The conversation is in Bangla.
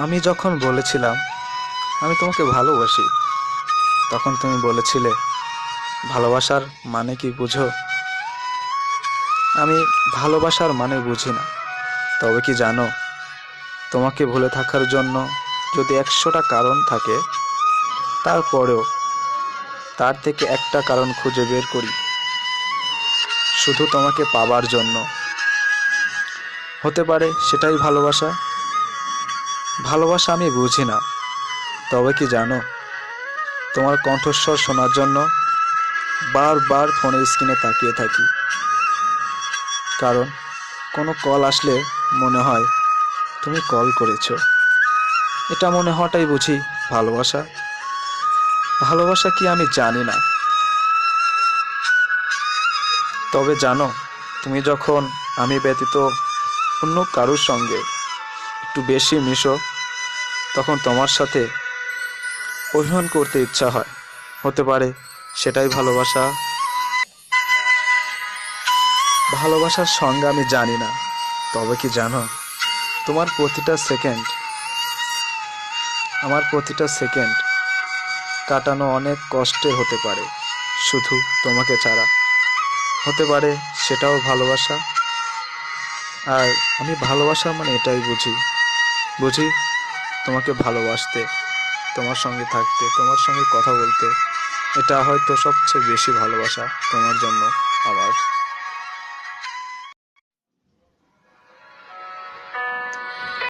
আমি যখন বলেছিলাম, আমি তোমাকে ভালোবাসি, তখন তুমি বলেছিলে, ভালোবাসার মানে কি বুঝো? আমি ভালোবাসার মানে বুঝি না। তবে কি জানো, তোমাকে ভুলে থাকার জন্য যদি একশোটা কারণ থাকে, তারপরেও তার থেকে একটা কারণ খুঁজে বের করি। শুধু তোমাকে পাবার জন্য। হতে পারে সেটাই ভালোবাসা ভালোবাসা আমি বুঝি না। তবে কি জানো, তোমার কণ্ঠস্বর শোনার জন্য বারবার ফোনের স্ক্রিনে তাকিয়ে থাকি। কারণ কোনো কল আসলে মনে হয় তুমি কল করেছ। এটা মনে হওয়াটাই বুঝি ভালোবাসা। ভালোবাসা কি আমি জানি না। তবে জানো, তুমি যখন আমি ব্যতীত অন্য কারোর সঙ্গে একটু বেশি মিশো, তখন তোমার সাথে অভিমান করতে ইচ্ছা হয়। হতে পারে সেটাই ভালোবাসা। ভালোবাসার সঙ্গে আমি জানি না, তবে কি জানো? তোমার প্রতিটা সেকেন্ড, আমার প্রতিটা সেকেন্ড কাটানো অনেক কষ্টের হতে পারে, শুধু তোমাকে ছাড়া। হতে পারে সেটাও ভালোবাসা। আর আমি ভালোবাসা মানে এটাই বুঝি। বুঝি? তোমাকে ভালোবাসতে, তোমার সঙ্গে থাকতে, তোমার সঙ্গে কথা বলতে, এটা হয়তো সবচেয়ে বেশি ভালোবাসা তোমার জন্য আমার।